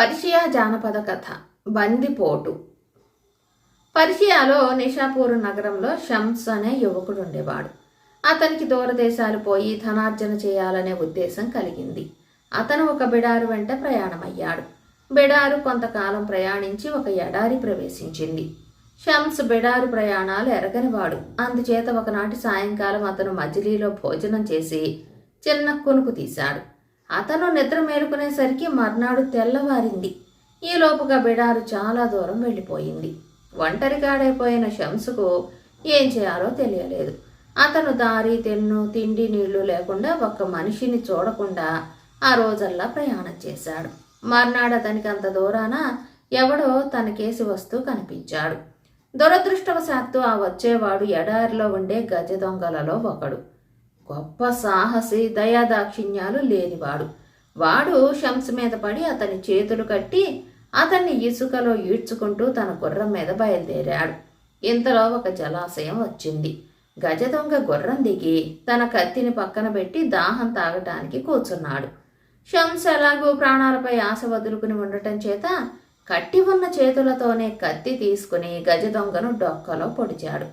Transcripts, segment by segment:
Persia జానపద కథ బందిపోటు. పర్షియాలో నిషాపూర్ నగరంలో షమ్స్ అనే యువకుడు ఉండేవాడు. అతనికి దూరదేశాలు పోయి ధనార్జన చేయాలనే ఉద్దేశం కలిగింది. అతను ఒక బిడారు వెంట ప్రయాణమయ్యాడు. బిడారు కొంతకాలం ప్రయాణించి ఒక ఎడారి ప్రవేశించింది. షమ్స్ బిడారు ప్రయాణాలు ఎరగనివాడు. అందుచేత ఒకనాటి సాయంకాలం అతను మజిలీలో భోజనం చేసి చిన్న కునుకు తీశాడు. అతను నిద్ర మేలుకునేసరికి మర్నాడు తెల్లవారింది. ఈలోపుగా బిడారు చాలా దూరం వెళ్ళిపోయింది. ఒంటరిగాడైపోయిన షంసుకు ఏం చేయాలో తెలియలేదు. అతను దారి తెన్ను తిండి నీళ్ళు లేకుండా ఒక్క మనిషిని చూడకుండా ఆ రోజల్లా ప్రయాణం చేశాడు. మర్నాడు అతనికి అంత దూరాన ఎవడో తనకేసి వస్తూ కనిపించాడు. దురదృష్టవశాత్తు ఆ వచ్చేవాడు ఎడారిలో ఉండే గజ దొంగలలో ఒకడు. గొప్ప సాహసి దయాదాక్షిణ్యాలు లేనివాడు. వాడు షంస్ మీద పడి అతని చేతులు కట్టి అతన్ని ఇసుకలో ఈడ్చుకుంటూ తన గుర్రం మీద బయలుదేరాడు. ఇంతలో ఒక జలాశయం వచ్చింది. గజ దొంగ గుర్రం దిగి తన కత్తిని పక్కన పెట్టి దాహం తాగటానికి కూర్చున్నాడు. షంస్ ఎలాగో ప్రాణాలపై ఆశ వదులుకుని ఉండటం చేత కట్టి ఉన్న చేతులతోనే కత్తి తీసుకుని గజ దొంగను డొక్కలో పొడిచాడు.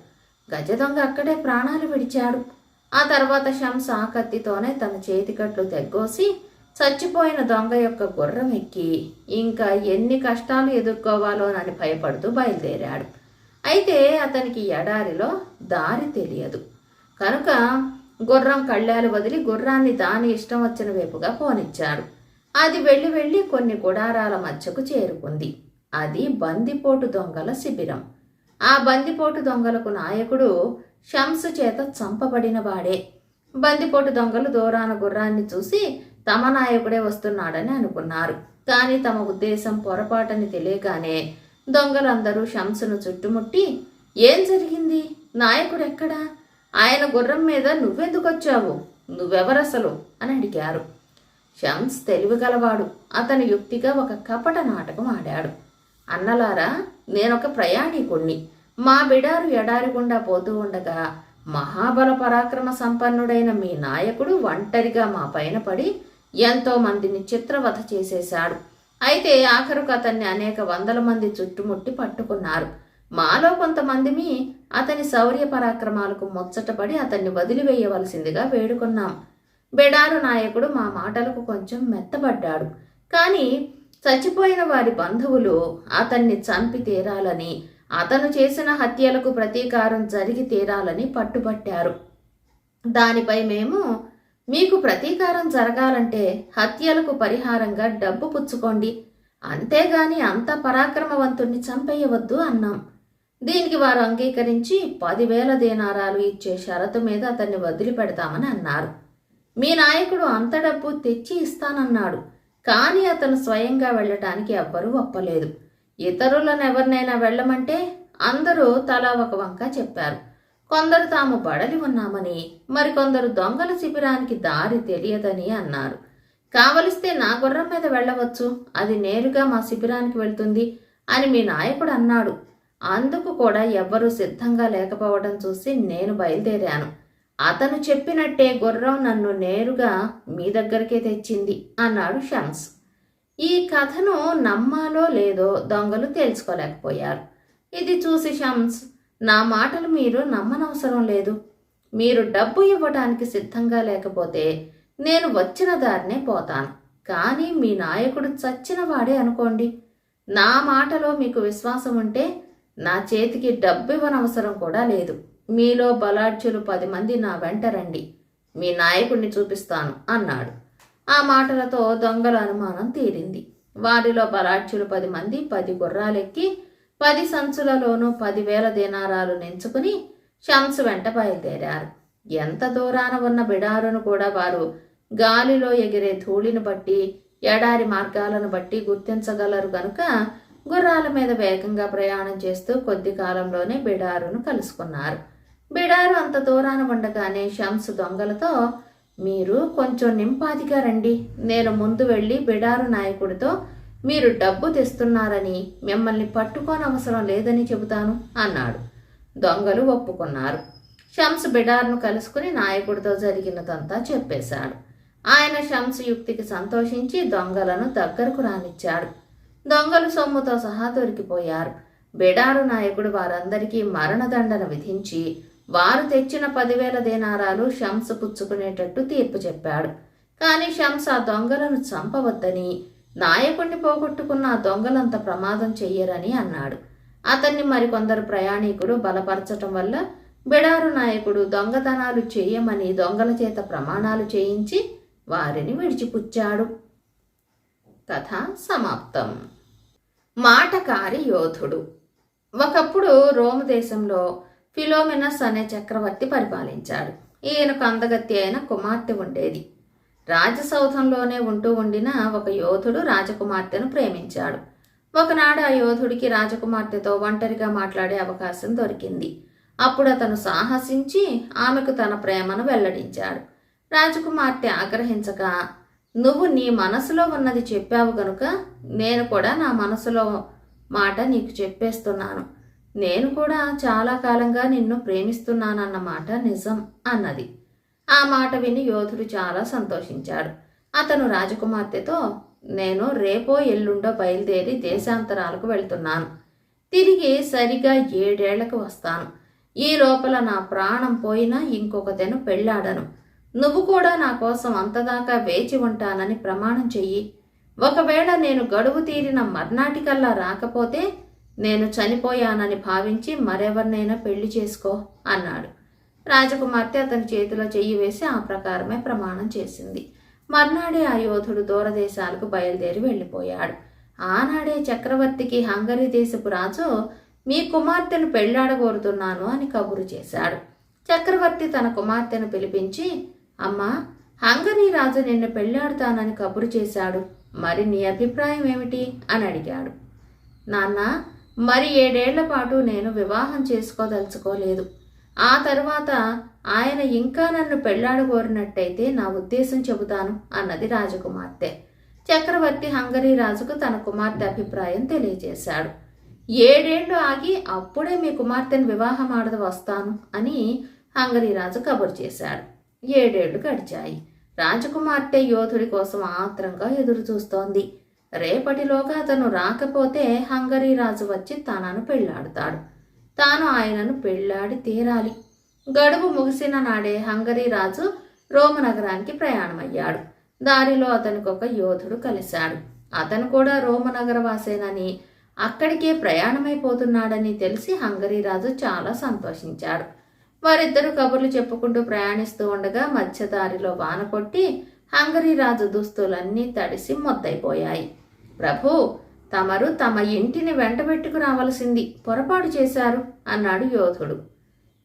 గజ దొంగ అక్కడే ప్రాణాలు విడిచాడు. ఆ తర్వాత శంస కత్తితోనే తన చేతికట్లు తెగ్గోసి చచ్చిపోయిన దొంగ యొక్క గుర్రం ఎక్కి ఇంకా ఎన్ని కష్టాలు ఎదుర్కోవాలోనని భయపడుతూ బయలుదేరాడు. అయితే అతనికి ఎడారిలో దారి తెలియదు. కనుక గుర్రం కళ్ళాలు వదిలి గుర్రాన్ని దాని ఇష్టం వచ్చిన వైపుగా పోనిచ్చాడు. అది వెళ్ళి వెళ్ళి కొన్ని గుడారాల మధ్యకు చేరుకుంది. అది బందిపోటు దొంగల శిబిరం. ఆ బందిపోటు దొంగలకు నాయకుడు షంసు చేత చంపబడిన వాడే. బందిపోటు దొంగలు దూరాన గుర్రాన్ని చూసి తమ నాయకుడే వస్తున్నాడని అనుకున్నారు. కానీ తమ ఉద్దేశం పొరపాటని తెలియగానే దొంగలందరూ షంసును చుట్టుముట్టి ఏం జరిగింది? నాయకుడు ఎక్కడా? ఆయన గుర్రం మీద నువ్వెందుకొచ్చావు? నువ్వెవరసలు? అని అడిగారు. షమ్స్ తెలివిగలవాడు. అతని యుక్తిగా ఒక కపట నాటకం ఆడాడు. అన్నలారా నేనొక ప్రయాణికుణ్ణి. మా బిడారు ఎడారి గుండా పోతూ ఉండగా మహాబల పరాక్రమ సంపన్నుడైన మీ నాయకుడు ఒంటరిగా మా పైన పడి ఎంతో మందిని చిత్రవధ చేసేశాడు. అయితే ఆఖరుకు అతన్ని అనేక వందల మంది చుట్టుముట్టి పట్టుకున్నారు. మాలో కొంతమందిమి అతని శౌర్య పరాక్రమాలకు ముచ్చటపడి అతన్ని వదిలివేయవలసిందిగా వేడుకున్నాం. బెడారు నాయకుడు మా మాటలకు కొంచెం మెత్తబడ్డాడు. కానీ చచ్చిపోయిన వారి బంధువులు అతన్ని చంపి తీరాలని అతను చేసిన హత్యలకు ప్రతీకారం జరిగి తీరాలని పట్టుబట్టారు. దానిపై మేము మీకు ప్రతీకారం జరగాలంటే హత్యలకు పరిహారంగా డబ్బు పుచ్చుకోండి. అంతేగాని అంత పరాక్రమవంతుణ్ణి చంపేయవద్దు అన్నాం. దీనికి వారు అంగీకరించి పదివేల దేనారాలు ఇచ్చే షరతు మీద అతన్ని వదిలిపెడతామని అన్నారు. మీ నాయకుడు అంత డబ్బు తెచ్చి ఇస్తానన్నాడు. కానీ అతను స్వయంగా వెళ్ళటానికి ఎవ్వరూ ఒప్పలేదు. ఇతరులను ఎవరినైనా వెళ్ళమంటే అందరూ తలా ఒక వంక చెప్పారు. కొందరు తాము బడలి ఉన్నామని మరికొందరు దొంగల శిబిరానికి దారి తెలియదని అన్నారు. కావలిస్తే నా గుర్రం మీద వెళ్ళవచ్చు అది నేరుగా మా శిబిరానికి వెళ్తుంది అని మీ నాయకుడు అన్నాడు. అందుకు కూడా ఎవ్వరూ సిద్ధంగా లేకపోవడం చూసి నేను బయలుదేరాను. అతను చెప్పినట్టే గుర్రం నన్ను నేరుగా మీ దగ్గరికే తెచ్చింది అన్నాడు షమ్స్. ఈ కథను నమ్మాలో లేదో దొంగలు తేల్చుకోలేకపోయారు. ఇది చూసి షమ్స్ నా మాటలు మీరు నమ్మనవసరం లేదు. మీరు డబ్బు ఇవ్వటానికి సిద్ధంగా లేకపోతే నేను వచ్చిన దారినే పోతాను. కానీ మీ నాయకుడు చచ్చిన వాడే అనుకోండి. నా మాటలో మీకు విశ్వాసం ఉంటే నా చేతికి డబ్బు ఇవ్వనవసరం కూడా లేదు. మీలో బలాఢ్యులు పది మంది నా వెంట రండి. మీ నాయకుడిని చూపిస్తాను అన్నాడు. ఆ మాటలతో దొంగల అనుమానం తీరింది. వారిలో బలాఢ్యులు పది మంది పది గుర్రాలెక్కి పది సంచులలోనూ పదివేల దీనారాలు నెంచుకుని షంసు వెంట బయలుదేరారు. ఎంత దూరాన ఉన్న బిడారును కూడా వారు గాలిలో ఎగిరే ధూళిని బట్టి ఎడారి మార్గాలను బట్టి గుర్తించగలరు గనుక గుర్రాల మీద వేగంగా ప్రయాణం చేస్తూ కొద్ది కాలంలోనే బిడారును కలుసుకున్నారు. బిడారు అంత దూరాన ఉండగానే షంసు దొంగలతో మీరు కొంచెం నింపాదిగా రండి. నేను ముందు వెళ్ళి బిడారు నాయకుడితో మీరు డబ్బు తెస్తున్నారని మిమ్మల్ని పట్టుకోనవసరం లేదని చెబుతాను అన్నాడు. దొంగలు ఒప్పుకున్నారు. షమ్స్ బిడార్ను కలుసుకుని నాయకుడితో జరిగినదంతా చెప్పేశాడు. ఆయన షమ్స్ యుక్తికి సంతోషించి దొంగలను దగ్గరకు రానిచ్చాడు. దొంగలు సొమ్ముతో సహా దొరికిపోయారు. బిడారు నాయకుడు వారందరికీ మరణదండన విధించి వారు తెచ్చిన పదివేల దేనారాలు షంస పుచ్చుకునేటట్టు తీర్పు చెప్పాడు. కానీ షంస్ ఆ దొంగలను చంపవద్దని నాయకుణ్ణి పోగొట్టుకున్న ఆ దొంగలంత ప్రమాదం చెయ్యరని అన్నాడు. అతన్ని మరికొందరు ప్రయాణికుడు బలపరచటం వల్ల బిడారు నాయకుడు దొంగతనాలు చేయమని దొంగల చేత ప్రమాణాలు చేయించి వారిని విడిచిపుచ్చాడు. కథ సమాప్తం. మాటకారి యోధుడు. ఒకప్పుడు రోము దేశంలో ఫిలోమినస్ అనే చక్రవర్తి పరిపాలించాడు. ఈయనకు అందగత్తి అయిన కుమార్తె ఉండేది. రాజసౌధంలోనే ఉంటూ ఉండిన ఒక యోధుడు రాజకుమార్తెను ప్రేమించాడు. ఒకనాడు ఆ యోధుడికి రాజకుమార్తెతో ఒంటరిగా మాట్లాడే అవకాశం దొరికింది. అప్పుడు అతను సాహసించి ఆమెకు తన ప్రేమను వెల్లడించాడు. రాజకుమార్తె ఆగ్రహించక నువ్వు నీ మనసులో ఉన్నది చెప్పావు గనుక నేను కూడా నా మనసులో మాట నీకు చెప్పేస్తున్నాను. నేను కూడా చాలా కాలంగా నిన్ను ప్రేమిస్తున్నానన్నమాట నిజం అన్నది. ఆ మాట విని యోధుడు చాలా సంతోషించాడు. అతను రాజకుమార్తెతో నేను రేపో ఎల్లుండో బయలుదేరి దేశాంతరాలకు వెళ్తున్నాను. తిరిగి సరిగా ఏడేళ్ళకు వస్తాను. ఈ లోపల నా ప్రాణం పోయినా ఇంకొకతెను పెళ్ళాడను. నువ్వు కూడా నా కోసం అంతదాకా వేచి ఉంటానని ప్రమాణం చెయ్యి. ఒకవేళ నేను గడువు తీరిన మర్నాటికల్లా రాకపోతే నేను చనిపోయానని భావించి మరెవరినైనా పెళ్ళి చేసుకో అన్నాడు. రాజకుమార్తె అతని చేతిలో చెయ్యి వేసి ఆ ప్రకారమే ప్రమాణం చేసింది. మర్నాడే ఆ యోధుడు దూరదేశాలకు బయలుదేరి వెళ్ళిపోయాడు. ఆనాడే చక్రవర్తికి హంగరీ దేశపు రాజు మీ కుమార్తెను పెళ్ళాడగోరుతున్నాను అని కబురు చేశాడు. చక్రవర్తి తన కుమార్తెను పిలిపించి అమ్మా హంగరీ రాజు నిన్ను పెళ్ళాడుతానని కబురు చేశాడు. మరి నీ అభిప్రాయం ఏమిటి? అని అడిగాడు. నాన్న మరి ఏడేళ్ళ పాటు నేను వివాహం చేసుకోదలుచుకోలేదు. ఆ తర్వాత ఆయన ఇంకా నన్ను పెళ్ళాడగోరినట్టయితే నా ఉద్దేశం చెబుతాను అన్నది రాజకుమార్తె. చక్రవర్తి హంగరీ రాజుకు తన కుమార్తె అభిప్రాయం తెలియజేశాడు. ఏడేళ్ళు ఆగి అప్పుడే మీ కుమార్తెను వివాహం ఆడదు వస్తాను అని హంగరీ రాజు కబురు చేశాడు. ఏడేళ్ళు గడిచాయి. రాజకుమార్తె యోధుడి కోసం ఆత్రంగా ఎదురు చూస్తోంది రేపటిలోగా అతను రాకపోతే హంగరీ రాజు వచ్చి తనను పెళ్ళాడతాడు. తాను ఆయనను పెళ్ళాడి తీరాలి. గడువు ముగిసిన నాడే హంగరీ రాజు రోమనగరానికి ప్రయాణమయ్యాడు. దారిలో అతనికి ఒక యోధుడు కలిశాడు. అతను కూడా రోమనగర వాసేనని అక్కడికే ప్రయాణమైపోతున్నాడని తెలిసి హంగరీ రాజు చాలా సంతోషించాడు. వారిద్దరూ కబుర్లు చెప్పుకుంటూ ప్రయాణిస్తూ ఉండగా మధ్య దారిలో వాన కొట్టి హంగరీ రాజు దుస్తులన్నీ తడిసి మొద్దైపోయాయి. ప్రభు తమరు తమ ఇంటిని వెంటబెట్టుకు రావలసింది పొరపాటు చేశారు అన్నాడు యోధుడు.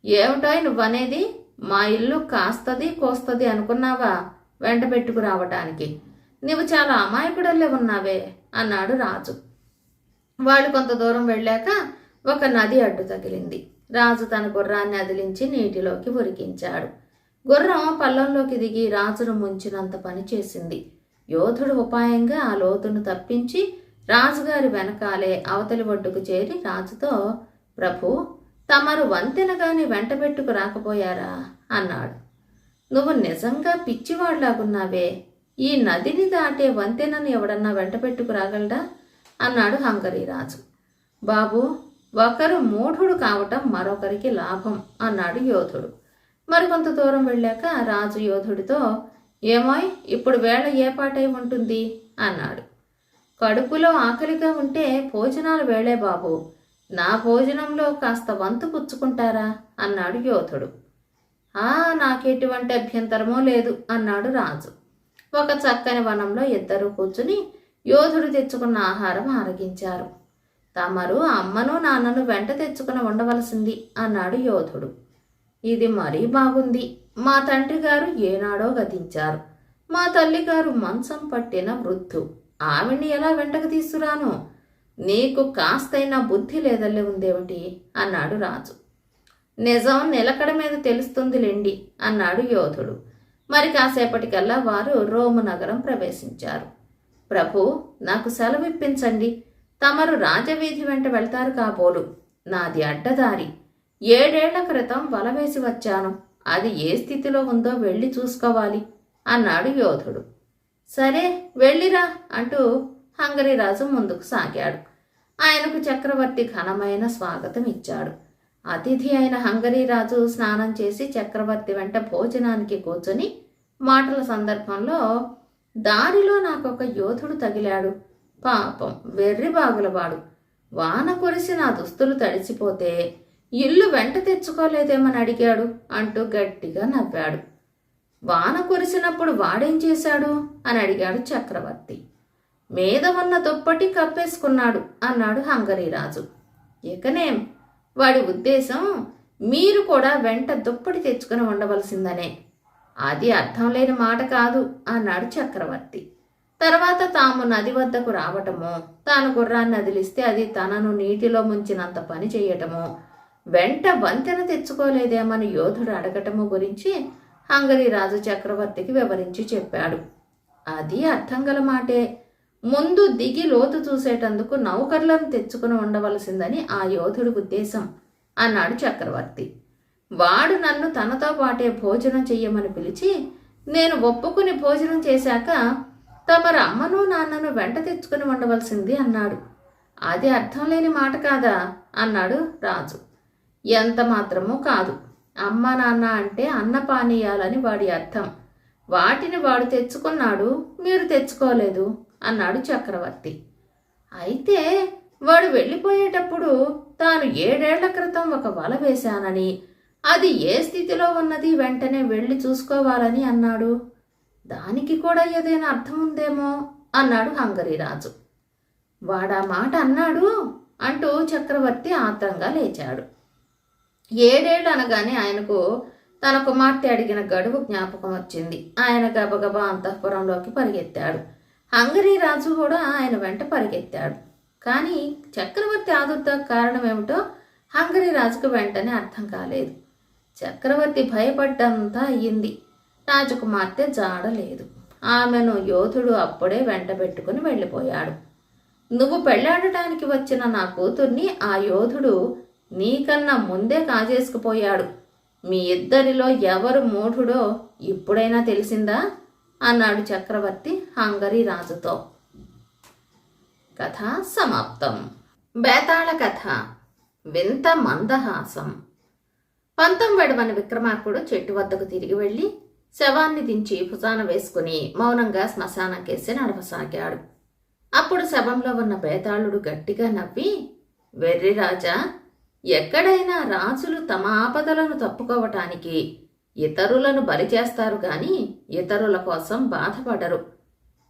ఏమిటాయ్ నువ్వనేది? మా ఇల్లు కాస్తది కోస్తది అనుకున్నావా వెంటబెట్టుకు రావటానికి? నువ్వు చాలా అమాయకుడల్లే ఉన్నావే అన్నాడు రాజు. వాళ్ళు కొంత దూరం వెళ్ళాక ఒక నది అడ్డు తగిలింది. రాజు తన గుర్రాన్ని అదిలించి నీటిలోకి ఉరికించాడు. గుర్రం పల్లంలోకి దిగి రాజును ముంచినంత పని చేసింది. యోధుడు ఉపాయంగా ఆ లోతును తప్పించి రాజుగారి వెనకాలే అవతలి ఒడ్డుకు చేరి రాజుతో ప్రభు తమరు వంతెనగాని వెంటబెట్టుకు రాకపోయారా? అన్నాడు. నువ్వు నిజంగా పిచ్చివాళ్ళాగున్నావే. ఈ నదిని దాటే వంతెనను ఎవడన్నా వెంటబెట్టుకు రాగలడా? అన్నాడు హంగరీ రాజు. బాబు ఒకరు మూఢుడు కావటం మరొకరికి లాభం అన్నాడు యోధుడు. మరికొంత దూరం వెళ్ళాక రాజు యోధుడితో ఏమోయ్ ఇప్పుడు వేళ ఏ పాటై ఉంటుంది? అన్నాడు. కడుపులో ఆకలిగా ఉంటే భోజనాలు వేళే బాబు. నా భోజనంలో కాస్త వంతు పుచ్చుకుంటారా? అన్నాడు యోధుడు. ఆ నాకెటువంటి అభ్యంతరమో లేదు అన్నాడు రాజు. ఒక చక్కని వనంలో ఇద్దరు కూర్చుని యోధుడు తెచ్చుకున్న ఆహారం ఆరగించారు. తమరు అమ్మను నాన్నను వెంట తెచ్చుకుని ఉండవలసింది అన్నాడు యోధుడు. ఇది మరీ బాగుంది మా తండ్రి గారు ఏనాడో గతించారు. మా తల్లిగారు మంచం పట్టిన వృద్ధు. ఆవిడ్ని ఎలా వెంటకు తీసుకురాను? నీకు కాస్తైనా బుద్ధి లేదల్లే ఉందేమిటి? అన్నాడు రాజు. నిజం నిలకడ మీద తెలుస్తుందిలేండి అన్నాడు యోధుడు. మరి కాసేపటికల్లా వారు రోము నగరం ప్రవేశించారు. ప్రభు నాకు సెలవిప్పించండి. తమరు రాజవీధి వెంట వెళ్తారు కాబోలు. నాది అడ్డదారి. ఏడేళ్ళ క్రితం వల వేసి వచ్చాను. అది ఏ స్థితిలో ఉందో వెళ్ళి చూసుకోవాలి అన్నాడు యోధుడు. సరే వెళ్ళిరా అంటూ హంగరీ రాజు ముందుకు సాగాడు. ఆయనకు చక్రవర్తి ఘనమైన స్వాగతం ఇచ్చాడు. అతిథి అయిన హంగరీ రాజు స్నానం చేసి చక్రవర్తి వెంట భోజనానికి కూర్చొని మాటల సందర్భంలో దారిలో నాకు ఒక యోధుడు తగిలాడు. పాపం వెర్రి బాగులవాడు. వాన కురిసి నా దుస్తులు తడిసిపోతే ఇల్లు వెంట తెచ్చుకోలేదేమని అడిగాడు అంటూ గట్టిగా నవ్వాడు. వాన కురిసినప్పుడు వాడేం చేశాడు? అని అడిగాడు చక్రవర్తి. మీద ఉన్న దుప్పటి కప్పేసుకున్నాడు అన్నాడు హంగరీరాజు. ఇకనేం? వాడి ఉద్దేశం మీరు కూడా వెంట దుప్పటి తెచ్చుకుని ఉండవలసిందనే. అది అర్థం లేని మాట కాదు అన్నాడు చక్రవర్తి. తర్వాత తాము నది వద్దకు రావటము తాను గుర్రాన్ని వదిలిస్తే అది తనను నీటిలో ముంచినంత పని చేయటము వెంట వంతెన తెచ్చుకోలేదేమని యోధుడు అడగటము గురించి హంగరీ రాజు చక్రవర్తికి వివరించి చెప్పాడు. అది అర్థం గల మాటే. ముందు దిగి లోతు చూసేటందుకు నౌకర్లను తెచ్చుకుని ఉండవలసిందని ఆ యోధుడి ఉద్దేశం అన్నాడు చక్రవర్తి. వాడు నన్ను తనతో పాటే భోజనం చెయ్యమని పిలిచి నేను ఒప్పుకుని భోజనం చేశాక తమరు అమ్మను నాన్నను వెంట తెచ్చుకుని ఉండవలసింది అన్నాడు. అది అర్థం లేని మాట కాదా? అన్నాడు రాజు. ఎంత మాత్రమూ కాదు. అమ్మ నాన్న అంటే అన్నపానీయాలని వాడి అర్థం. వాటిని వాడు తెచ్చుకున్నాడు మీరు తెచ్చుకోలేదు అన్నాడు చక్రవర్తి. అయితే వాడు వెళ్ళిపోయేటప్పుడు తాను ఏడేళ్ళ క్రితం ఒక వల వేశానని అది ఏ స్థితిలో ఉన్నది వెంటనే వెళ్ళి చూసుకోవాలని అన్నాడు. దానికి కూడా ఏదైనా అర్థం ఉందేమో అన్నాడు హంగరీరాజు. వాడా మాట అన్నాడు అంటూ చక్రవర్తి ఆత్రంగా లేచాడు. ఏడేళ్ళు అనగానే ఆయనకు తన కుమార్తె అడిగిన గడువు జ్ఞాపకం వచ్చింది. ఆయన గబగబా అంతఃపురంలోకి పరిగెత్తాడు. హంగరీ రాజు కూడా ఆయన వెంట పరిగెత్తాడు. కానీ చక్రవర్తి ఆదుర్త కారణం ఏమిటో హంగరీ రాజుకు వెంటనే అర్థం కాలేదు. చక్రవర్తి భయపడ్డంతా అయ్యింది. రాజకుమార్తె జాడలేదు. ఆమెను యోధుడు అప్పుడే వెంట పెట్టుకుని వెళ్ళిపోయాడు. నువ్వు పెళ్ళాడటానికి వచ్చిన నా కూతుర్ని ఆ యోధుడు నీకన్నా ముందే కాజేసుకుపోయాడు. మీ ఇద్దరిలో ఎవరు మూఢుడో ఇప్పుడైనా తెలిసిందా? అన్నాడు చక్రవర్తి హంగరీ రాజుతో. కథ సమాప్తం. బేతాళ కథ. వింత మందహాసం. పంతం వెడవని విక్రమార్కుడు చెట్టు వద్దకు తిరిగి వెళ్ళి శవాన్ని దించి భుజాన వేసుకుని మౌనంగా శ్మశానం కేసి నడవసాగాడు. అప్పుడు శవంలో ఉన్న బేతాళుడు గట్టిగా నవ్వి వెర్రి రాజా ఎక్కడైనా రాజులు తమ ఆపదలను తప్పుకోవటానికి ఇతరులను బలి చేస్తారు గాని ఇతరుల కోసం బాధపడరు.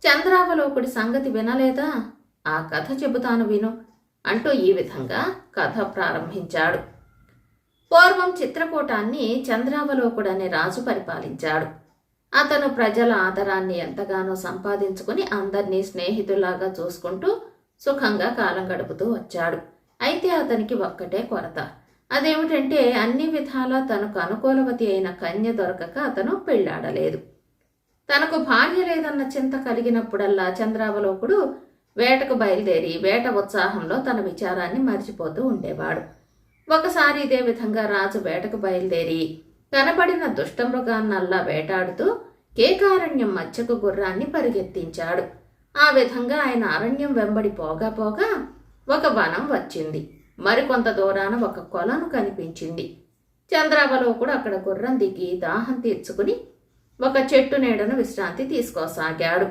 చంద్రావలోకుడి సంగతి వినలేదా? ఆ కథ చెబుతాను విను అంటూ ఈ విధంగా కథ ప్రారంభించాడు. పూర్వం చిత్రకూటాన్ని చంద్రావలోకుడనే రాజు పరిపాలించాడు. అతను ప్రజల ఆదరాన్ని ఎంతగానో సంపాదించుకుని అందరినీ స్నేహితులాగా చూసుకుంటూ సుఖంగా కాలం గడుపుతూ వచ్చాడు. అయితే అతనికి ఒక్కటే కొరత. అదేమిటంటే అన్ని విధాలా తనకు అనుకూలవతి అయిన కన్య దొరకక అతను పెళ్ళాడలేదు తనకు భార్య లేదన్న చింత కలిగినప్పుడల్లా చంద్రావలోకుడు వేటకు బయలుదేరి వేట ఉత్సాహంలో తన విచారాన్ని మర్చిపోతూ ఉండేవాడు. ఒకసారి ఇదే విధంగా రాజు వేటకు బయలుదేరి కనబడిన దుష్టమృగాన్నల్లా వేటాడుతూ కేకారణ్యం మధ్యకు గుర్రాన్ని పరిగెత్తించాడు. ఆ విధంగా ఆయన అరణ్యం వెంబడి పోగా పోగా ఒక వనం వచ్చింది. మరికొంత దూరాన ఒక కొలను కనిపించింది. చంద్రావలోకుడు అక్కడ గుర్రం దిగి దాహం తీర్చుకుని ఒక చెట్టు నీడను విశ్రాంతి తీసుకోసాగాడు.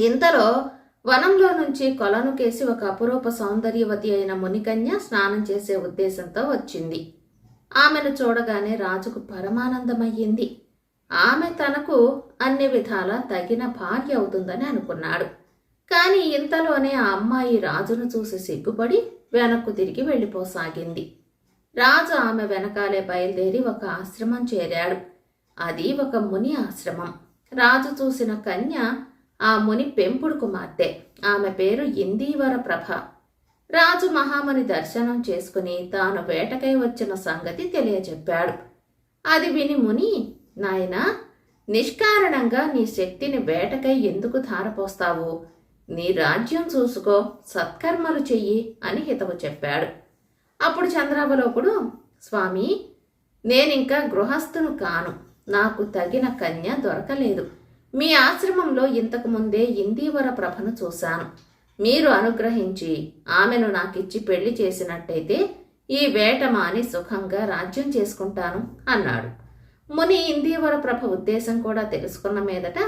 ఇంతలో వనంలో నుంచి కొలను కేసి ఒక అపురూప సౌందర్యవతి అయిన మునికన్య స్నానం చేసే ఉద్దేశంతో వచ్చింది. ఆమెను చూడగానే రాజుకు పరమానందమయ్యింది. ఆమె తనకు అన్ని విధాల తగిన భార్య అవుతుందని అనుకున్నాడు. కానీ ఇంతలోనే ఆ అమ్మాయి రాజును చూసి సిగ్గుపడి వెనక్కు తిరిగి వెళ్ళిపోసాగింది. రాజు ఆమె వెనకాలే బయలుదేరి ఒక ఆశ్రమం చేరాడు. అది ఒక ముని ఆశ్రమం. రాజు చూసిన కన్య ఆ ముని పెంపుడు కుమార్తె ఆమె పేరు ఇందీవర ప్రభ. రాజు మహాముని దర్శనం చేసుకుని తాను వేటకై వచ్చిన సంగతి తెలియజెప్పాడు. అది విని ముని నాయనా నిష్కారణంగా నీ శక్తిని వేటకై ఎందుకు ధారపోస్తావు? నీ రాజ్యం చూసుకో సత్కర్మలు చెయ్యి అని హితవు చెప్పాడు. అప్పుడు చంద్రావలోకుడు స్వామి నేనింకా గృహస్థును కాను. నాకు తగిన కన్య దొరకలేదు. మీ ఆశ్రమంలో ఇంతకు ముందే ఇందీవర ప్రభను చూశాను. మీరు అనుగ్రహించి ఆమెను నాకిచ్చి పెళ్ళి చేసినట్టయితే ఈ వేట మాని సుఖంగా రాజ్యం చేసుకుంటాను అన్నాడు. ముని ఇందీవర ప్రభ ఉద్దేశం కూడా తెలుసుకున్న మీదట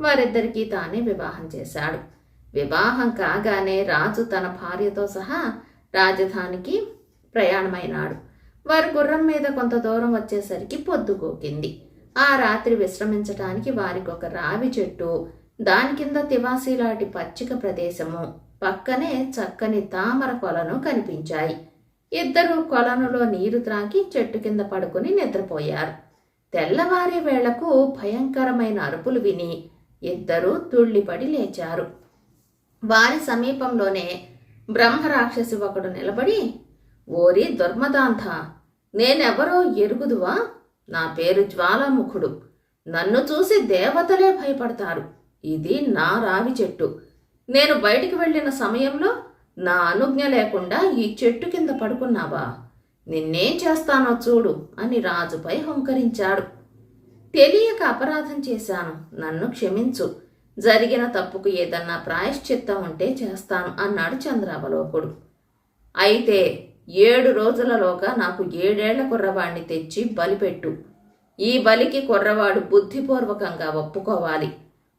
వారిద్దరికీ తానే వివాహం చేశాడు. వివాహం కాగానే రాజు తన భార్యతో సహా రాజధానికి ప్రయాణమైనాడు. వారి గుర్రం మీద కొంత దూరం వచ్చేసరికి పొద్దుకోకింది ఆ రాత్రి విశ్రమించటానికి వారికి ఒక రావి చెట్టు దాని కింద తివాసీలాంటి పచ్చిక ప్రదేశము పక్కనే చక్కని తామర కొలను కనిపించాయి. ఇద్దరు కొలనులో నీరు త్రాగి చెట్టు కింద పడుకుని నిద్రపోయారు. తెల్లవారే వేళకు భయంకరమైన అరుపులు విని ఇద్దరూ తుళ్ళిపడి లేచారు. వారి సమీపంలోనే బ్రహ్మరాక్షసి ఒకడు నిలబడి ఓరి దుర్మదాంత నేనెవరో ఎరుగుదువా? నా పేరు జ్వాలాముఖుడు. నన్ను చూసి దేవతలే భయపడతారు. ఇది నా రావి చెట్టు. నేను బయటికి వెళ్ళిన సమయంలో నా అనుజ్ఞ లేకుండా ఈ చెట్టు కింద పడుకున్నావా? నిన్నేం చేస్తానో చూడు అని రాజుపై హుంకరించాడు. తెలియక అపరాధం చేశాను. నన్ను క్షమించు. జరిగిన తప్పుకు ఏదన్నా ప్రాయశ్చిత్తం ఉంటే చేస్తాను అన్నాడు చంద్రావలోకుడు. అయితే ఏడు రోజులలోగా నాకు ఏడేళ్ళ కుర్రవాణ్ణి తెచ్చి బలిపెట్టు. ఈ బలికి కుర్రవాడు బుద్ధిపూర్వకంగా ఒప్పుకోవాలి.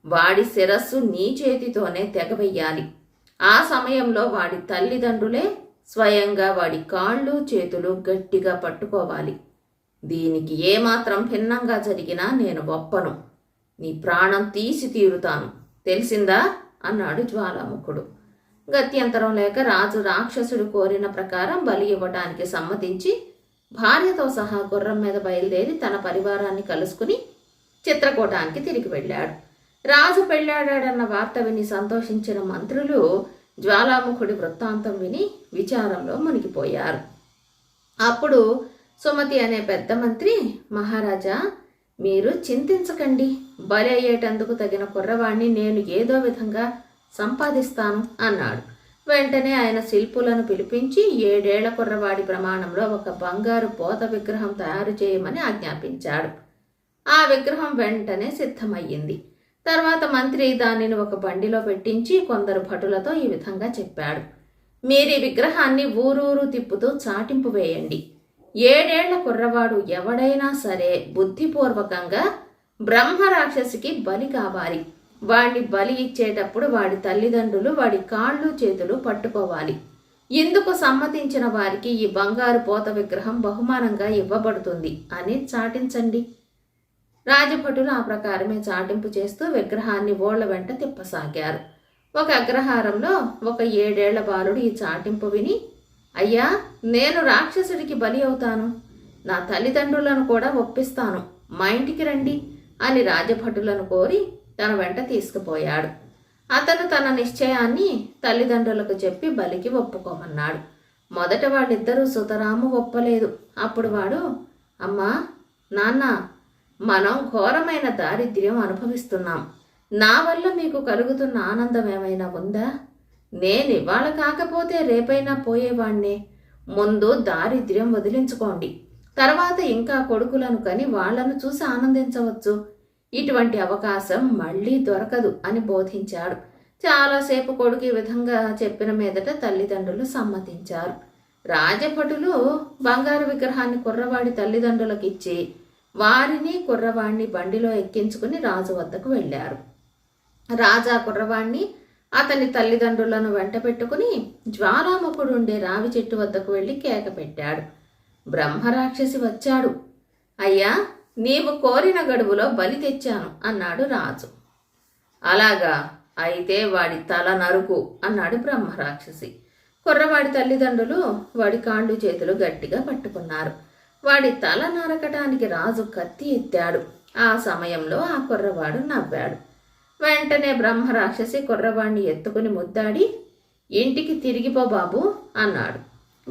వాడి శిరస్సు నీ చేతితోనే తెగవెయ్యాలి. ఆ సమయంలో వాడి తల్లిదండ్రులే స్వయంగా వాడి కాళ్ళు చేతులు గట్టిగా పట్టుకోవాలి. దీనికి ఏమాత్రం భిన్నంగా జరిగినా నేను ఒప్పను. నీ ప్రాణం తీసి తీరుతాను. తెలిసిందా? అన్నాడు జ్వాలాముఖుడు. గత్యంతరం లేక రాజు రాక్షసుడు కోరిన ప్రకారం బలి ఇవ్వటానికి సమ్మతించి భార్యతో సహా గుర్రం మీద బయలుదేరి తన పరివారాన్ని కలుసుకుని చిత్రకూటానికి తిరిగి వెళ్ళాడు. రాజు పెళ్ళాడాడన్న వార్త విని సంతోషించిన మంత్రులు జ్వాలాముఖుడి వృత్తాంతం విని విచారంలో మునిగిపోయారు. అప్పుడు సుమతి అనే పెద్ద మంత్రి మహారాజా మీరు చింతించకండి. బలి అయ్యేటందుకు తగిన కుర్రవాణ్ణి నేను ఏదో విధంగా సంపాదిస్తాను అన్నాడు. వెంటనే ఆయన శిల్పులను పిలిపించి ఏడేళ్ళ కుర్రవాడి ప్రమాణంలో ఒక బంగారు పోత విగ్రహం తయారు చేయమని ఆజ్ఞాపించాడు. ఆ విగ్రహం వెంటనే సిద్ధమయ్యింది. తర్వాత మంత్రి దానిని ఒక బండిలో పెట్టించి కొందరు భటులతో ఈ విధంగా చెప్పాడు. మీరు ఈ విగ్రహాన్ని ఊరూరు తిప్పుతూ చాటింపు వేయండి. ఏడేళ్ళ కుర్రవాడు ఎవడైనా సరే బుద్ధిపూర్వకంగా బ్రహ్మరాక్షసికి బలి కావాలి. వాడిని బలి ఇచ్చేటప్పుడు వాడి తల్లిదండ్రులు వాడి కాళ్ళు చేతులు పట్టుకోవాలి. ఇందుకు సమ్మతించిన వారికి ఈ బంగారు పోత విగ్రహం బహుమానంగా ఇవ్వబడుతుంది అని చాటించండి. రాజభటులు ఆ ప్రకారమే చాటింపు చేస్తూ విగ్రహాన్ని ఓళ్ళ వెంట తిప్పసాగారు. ఒక అగ్రహారంలో ఒక ఏడేళ్ళ బాలుడు ఈ చాటింపు విని అయ్యా నేను రాక్షసుడికి బలి అవుతాను. నా తల్లిదండ్రులను కూడా ఒప్పిస్తాను. మా ఇంటికి రండి అని రాజభటులను కోరి తన వెంట తీసుకుపోయాడు. అతను తన నిశ్చయాన్ని తల్లిదండ్రులకు చెప్పి బలికి ఒప్పుకోమన్నాడు. మొదట వాళ్ళిద్దరూ సుతరాము ఒప్పలేదు. అప్పుడు వాడు అమ్మా నాన్న మనం ఘోరమైన దారిద్ర్యం అనుభవిస్తున్నాం. నా వల్ల మీకు కలుగుతున్న ఆనందం ఏమైనా ఉందా? నేను ఇవాళ కాకపోతే రేపైనా పోయేవాణ్ణే. ముందు దారిద్ర్యం వదిలించుకోండి. తర్వాత ఇంకా కొడుకులను కని వాళ్ళను చూసి ఆనందించవచ్చు. ఇటువంటి అవకాశం మళ్ళీ దొరకదు అని బోధించాడు. చాలాసేపు కొడుకు ఈ విధంగా చెప్పిన మీదట తల్లిదండ్రులు సమ్మతించారు. రాజభటులు బంగారు విగ్రహాన్ని కుర్రవాడి తల్లిదండ్రులకిచ్చి వారిని కుర్రవాణ్ణి బండిలో ఎక్కించుకుని రాజు వద్దకు వెళ్ళారు. రాజా కుర్రవాణ్ణి అతని తల్లిదండ్రులను వెంట పెట్టుకుని జ్వాలాముఖుడు ఉండే రావి చెట్టు వద్దకు వెళ్ళి కేక పెట్టాడు. బ్రహ్మరాక్షసి వచ్చాడు. అయ్యా నీవు కోరిన గడువులో బలి తెచ్చాను అన్నాడు రాజు. అలాగా అయితే వాడి తల నరుకు అన్నాడు బ్రహ్మరాక్షసి. కుర్రవాడి తల్లిదండ్రులు వాడి కాళ్ళు చేతులు గట్టిగా పట్టుకున్నారు. వాడి తల నరకటానికి రాజు కత్తి ఎత్తాడు. ఆ సమయంలో ఆ కుర్రవాడు నవ్వాడు. వెంటనే బ్రహ్మరాక్షసి కుర్రవాణ్ణి ఎత్తుకుని ముద్దాడి ఇంటికి తిరిగిపో బాబు అన్నాడు.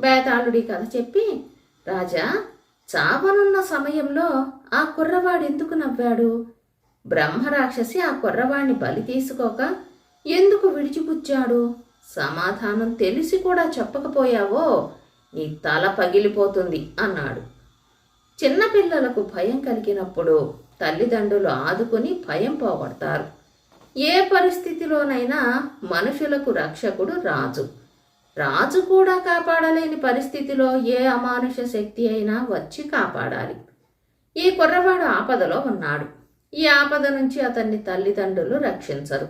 బేతాళుడి కథ చెప్పి రాజా చావనున్న సమయంలో ఆ కుర్రవాడు ఎందుకు నవ్వాడు? బ్రహ్మరాక్షసి ఆ కుర్రవాణ్ణి బలి తీసుకోక ఎందుకు విడిచిపుచ్చాడు? సమాధానం తెలిసి కూడా చెప్పకపోయావో నీ తల పగిలిపోతుంది అన్నాడు. చిన్నపిల్లలకు భయం కలిగినప్పుడు తల్లిదండ్రులు ఆదుకుని భయం పోగొడతారు. ఏ పరిస్థితిలోనైనా మనుషులకు రక్షకుడు రాజు. రాజు కూడా కాపాడలేని పరిస్థితిలో ఏ అమానుష శక్తి అయినా వచ్చి కాపాడాలి. ఈ కుర్రవాడు ఆపదలో ఉన్నాడు. ఈ ఆపద నుంచి అతన్ని తల్లిదండ్రులు రక్షించరు.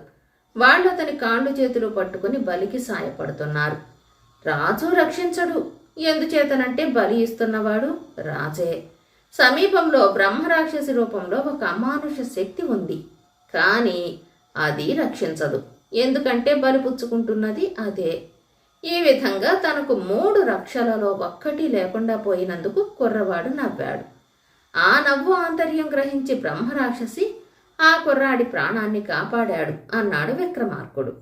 వాళ్ళు అతని కాళ్ళు చేతులు పట్టుకుని బలికి సాయపడుతున్నారు. రాజు రక్షించడు. ఎందుచేతనంటే బలి ఇస్తున్నవాడు రాజే. సమీపంలో బ్రహ్మరాక్షసి రూపంలో ఒక అమానుష శక్తి ఉంది. కానీ అది రక్షించదు. ఎందుకంటే బలి పుచ్చుకుంటున్నది అదే. ఈ విధంగా తనకు మూడు రక్షలలో ఒక్కటి లేకుండా పోయినందుకు కుర్రవాడు నవ్వాడు. ఆ నవ్వు ఆంతర్యం గ్రహించి బ్రహ్మరాక్షసి ఆ కుర్రాడి ప్రాణాన్ని కాపాడాడు అన్నాడు విక్రమార్కుడు.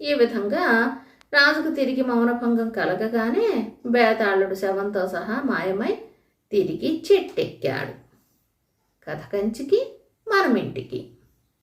ఈ విధంగా రాజుకు తిరిగి మౌనభంగం కలగగానే బేతాళుడు శవంతో సహా మాయమై తిరిగి చెట్టెక్కాడు. కథ కంచికి మనమింటికి.